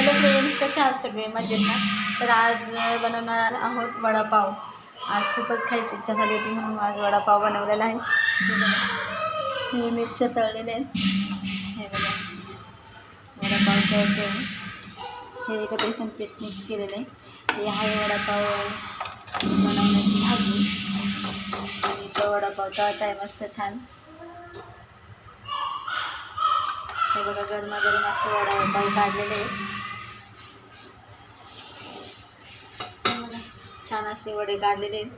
Hello friends कशा आहात सगळे? मजेत ना? तर आज बनवणार आहोत वडापाव. आज खूपच खायची इच्छा झाली होती म्हणून आज वडापाव बनवलेला आहे. हे बघा. मिरच्या तळलेले आहेत. हे बघा. वडापाव तळतो हे इथं बेसन पीठ मिक्स केलेलं आहे. हे आहे वडापाव बनवण्याची भाजी. आणि तो वडापाव तळत आहे मस्त छान. हे बघा गरमागरम असे वडापाव काढलेले आहे हे बघा, छान असे वडे काढलेले आहेत.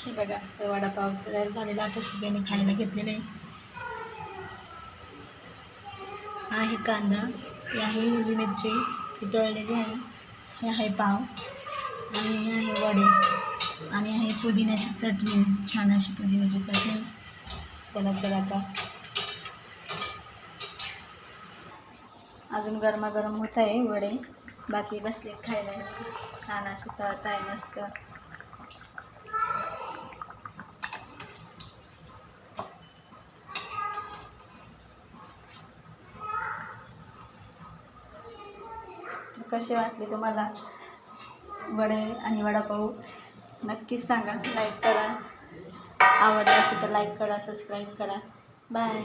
हे बघा तर वडापाव तयार झालेला आता सगळ्यांनी खायला घेतलेले आहे. हा आहे कांदा हे आहे हिरवी मिरची ही तळलेली आहे. हे आहे पाव आणि हे आहे वडे आणि आहे पुदिन्याची चटणी छान अशी पुदिन्याची चटणी चला तर आता अजून गरमागरम होत आहे वडे. बाकी बसले खायला. छान असे तळत आहे मस्त. कसे वाटले तुम्हाला वडे आणि वडापाव? नक्कीच सांगा. लाईक करा. आवडलं असेल तर लाईक करा सबस्क्राईब करा. बाय